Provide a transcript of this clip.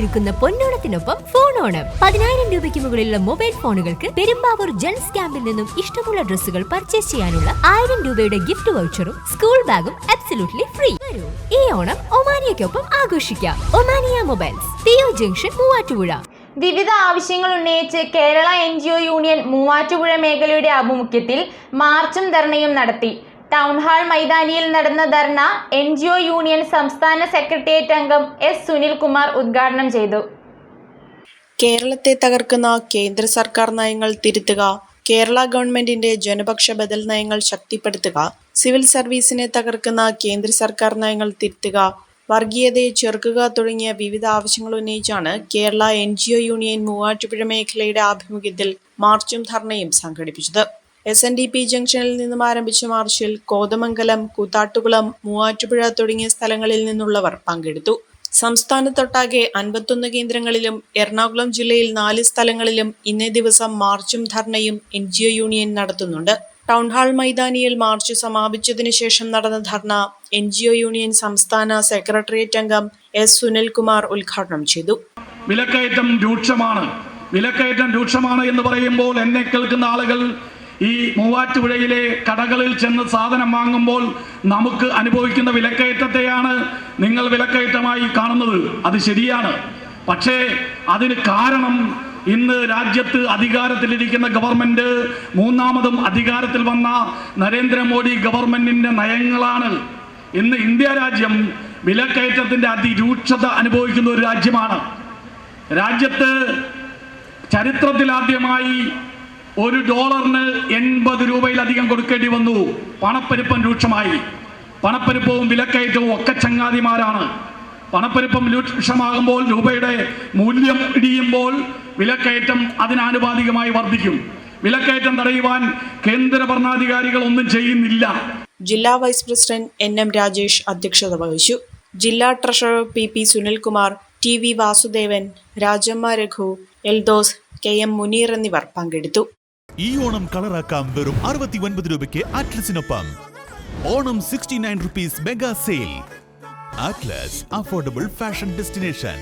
ഒരുക്കുന്ന പൊന്നോണത്തിനൊപ്പം ഫോൺ ഓണം. പതിനായിരം രൂപയ്ക്ക് മുകളിലുള്ള മൊബൈൽ ഫോണുകൾക്ക് പെരുമ്പാവൂർ ജെൻസ് ക്യാമ്പിൽ നിന്നും ഇഷ്ടമുള്ള ഡ്രസ്സുകൾ പർച്ചേസ് ചെയ്യാനുള്ള ആയിരം രൂപയുടെ ഗിഫ്റ്റ് വൗച്ചറും സ്കൂൾ ബാഗും അബ്സല്യൂട്ട്ലി ഫ്രീ ഈ ഓണം ഒമാനിയക്കൊപ്പം ആഘോഷിക്കാം. Omania mobiles PO junction Muvattupuzha. വിവിധ ആവശ്യങ്ങൾ ഉന്നയിച്ച് കേരള എൻ യൂണിയൻ മൂവാറ്റുപുഴ മേഖലയുടെ ആഭിമുഖ്യത്തിൽ മാർച്ചും ധർണയും നടത്തി. ടൗൺ ഹാൾ മൈതാനിയിൽ നടന്ന ധർണ എൻ യൂണിയൻ സംസ്ഥാന സെക്രട്ടേറിയറ്റ് അംഗം എസ് സുനിൽകുമാർ ഉദ്ഘാടനം ചെയ്തു. കേരളത്തെ തകർക്കുന്ന കേന്ദ്ര സർക്കാർ നയങ്ങൾ തിരുത്തുക കേരള ഗവൺമെന്റിന്റെ ജനപക്ഷ ബദൽ നയങ്ങൾ ശക്തിപ്പെടുത്തുക സിവിൽ സർവീസിനെ തകർക്കുന്ന കേന്ദ്ര സർക്കാർ നയങ്ങൾ തിരുത്തുക വർഗീയതയെ ചെറുക്കുക തുടങ്ങിയ വിവിധ ആവശ്യങ്ങൾ ഉന്നയിച്ചാണ് കേരള എൻ യൂണിയൻ മൂവാറ്റുപുഴ മേഖലയുടെ ആഭിമുഖ്യത്തിൽ മാർച്ചും ധർണയും സംഘടിപ്പിച്ചത്. എസ് എൻ ഡി പി ജംഗ്ഷനിൽ നിന്നും ആരംഭിച്ച മാർച്ചിൽ കോതമംഗലം കൂത്താട്ടുകുളം മൂവാറ്റുപുഴ തുടങ്ങിയ സ്ഥലങ്ങളിൽ നിന്നുള്ളവർ പങ്കെടുത്തു. സംസ്ഥാനത്തൊട്ടാകെ അൻപത്തൊന്ന് കേന്ദ്രങ്ങളിലും എറണാകുളം ജില്ലയിൽ നാല് സ്ഥലങ്ങളിലും ഇന്നേ ദിവസം മാർച്ചും ധർണയും എൻ ജി ഒ യൂണിയൻ നടത്തുന്നുണ്ട്. ടൗൺഹാൾ മൈതാനിയിൽ മാർച്ച് സമാപിച്ചതിനു ശേഷം നടന്ന dharna N G O union സംസ്ഥാന സെക്രട്ടേറിയറ്റ് അംഗം എസ് സുനിൽകുമാർ ഉദ്ഘാടനം ചെയ്തു. വിലക്കയറ്റം രൂക്ഷമാണ്. വിലക്കയറ്റം രൂക്ഷമാണ് എന്ന് പറയുമ്പോൾ എന്നെ കേൾക്കുന്ന ആളുകൾ ഈ മൂവാറ്റുപുഴയിലെ കടകളിൽ ചെന്ന് സാധനം വാങ്ങുമ്പോൾ നമുക്ക് അനുഭവിക്കുന്ന വിലക്കയറ്റത്തെയാണ് നിങ്ങൾ വിലക്കയറ്റമായി കാണുന്നത്. അത് ശരിയാണ്. പക്ഷേ അതിന് കാരണം ഇന്ന് രാജ്യത്ത് അധികാരത്തിലിരിക്കുന്ന ഗവൺമെന്റ് മൂന്നാമതും അധികാരത്തിൽ വന്ന നരേന്ദ്രമോദി ഗവൺമെന്റിന്റെ നയങ്ങളാണ്. ഇന്ന് ഇന്ത്യ രാജ്യം വിലക്കയറ്റത്തിന്റെ അതിരൂക്ഷത അനുഭവിക്കുന്ന ഒരു രാജ്യമാണ്. രാജ്യത്ത് ചരിത്രത്തിലാദ്യമായി ഒരു ഡോളറിന് എൺപത് രൂപയിലധികം കൊടുക്കേണ്ടി വന്നു. പണപ്പെരുപ്പം രൂക്ഷമായി. പണപ്പെരുപ്പവും വിലക്കയറ്റവും ഒക്കെ ചങ്ങാതിമാരാണ്. പണപ്പെരുപ്പം രൂക്ഷമാകുമ്പോൾ രൂപയുടെ മൂല്യം ഇടിയുമ്പോൾ വിലക്കയറ്റം അതിനാനുപാതികമായി വർദ്ധിക്കും. വിലക്കയറ്റം തടയുവാൻ കേന്ദ്ര ഭരണാധികാരികൾ ഒന്നും ചെയ്യുന്നില്ല. ജില്ലാ vice president N M Rajesh അധ്യക്ഷത വഹിച്ചു. ജില്ലാ treasurer P P Sunilkumar T V Vasudevan Rajamma Raghu Eldose K M Muneer എന്നിവർ പങ്കെടുത്തു. ഈ ഓണം കളറാക്കാം വെറും അറുപത്തി ഒൻപത് രൂപയ്ക്ക് ആറ്റ്ലസിനൊപ്പം. Onam sixty nine rupees mega sale Atlas affordable fashion destination